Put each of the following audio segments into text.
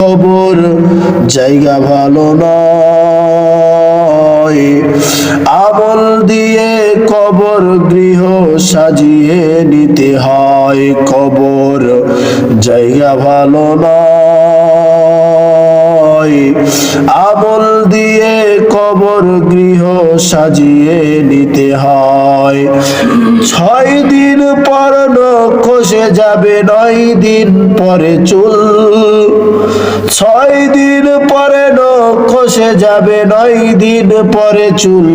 কবর জায়গা ভালো নয়। আমল দিয়ে কবর গৃহ সাজিয়ে নিতে হয়। কবর, জায়গা ভালো নয়। আমল দিয়ে কবর গৃহ সাজিয়ে নিতে হয়। ছয় দিন পর খসে যাবে নয় দিন পরে চুল। ছয় দিন পরে খসে যাবে নয় দিন পরে চুল।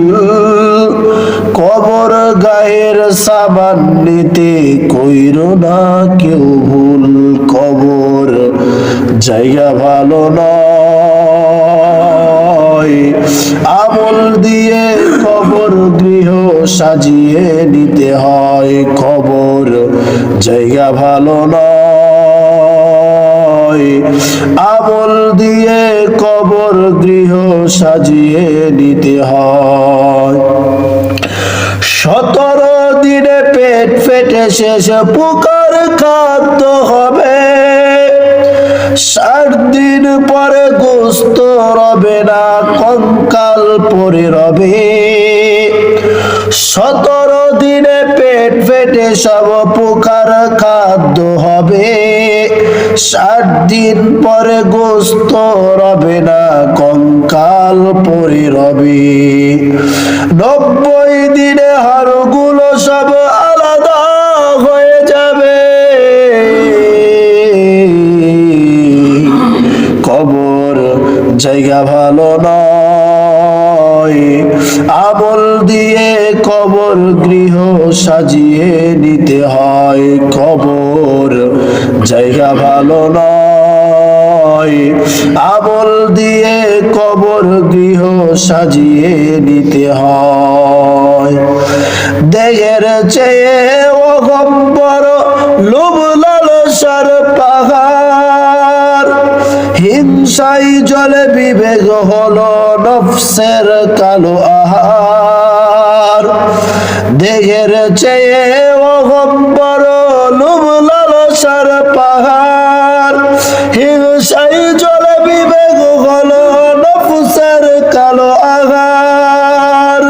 কবর গায়ের সাবান নিতে কইর না কেউ ভুল কবর। জায়গা ভালো নয়। আমল দিয়ে সাজিয়ে নিতে হয় খবর। জায়গা ভালো নয়। আমল দিয়ে কবর গৃহ সাজিয়ে নিতে হয়। সতেরো দিনে পেট ফেটে শেষ, পুকার খাদ্য হবে। ষাট দিন পরে গোস্ত রবে না, কঙ্কাল পরে রবে। সতেরো দিনে পেট ফেটে সব পোকার খাদ্য হবে। ষাট দিন পরে গোস্ত রবে না, কঙ্কাল পরে রবে। নব্বই দিনে হাড়গুলো সব আলাদা হয়ে যাবে। কবর জায়গা ভালো নয়। আমল দিয়ে কবর গৃহ সাজিয়ে নিতে হয়। কবর জায়গা ভালো নয়। দিয়ে কবর গৃহ সাজিয়ে নিতে হয়। দেহের চেয়ে অগম্বর লোভ বিবেক হলো নফসের কালো আহার। দেহের চেয়ে অগম্বর লোভ লালসার পাহাড়। হিংসাই জলে বিবেক হলো নফসের কালো আহার।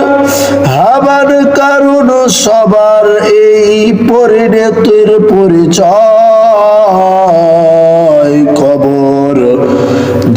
হাবার কারণ সবার এই পরিণতির পরিচয়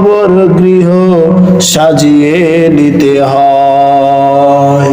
কবর গৃহ সাজিয়ে নিতে হয়।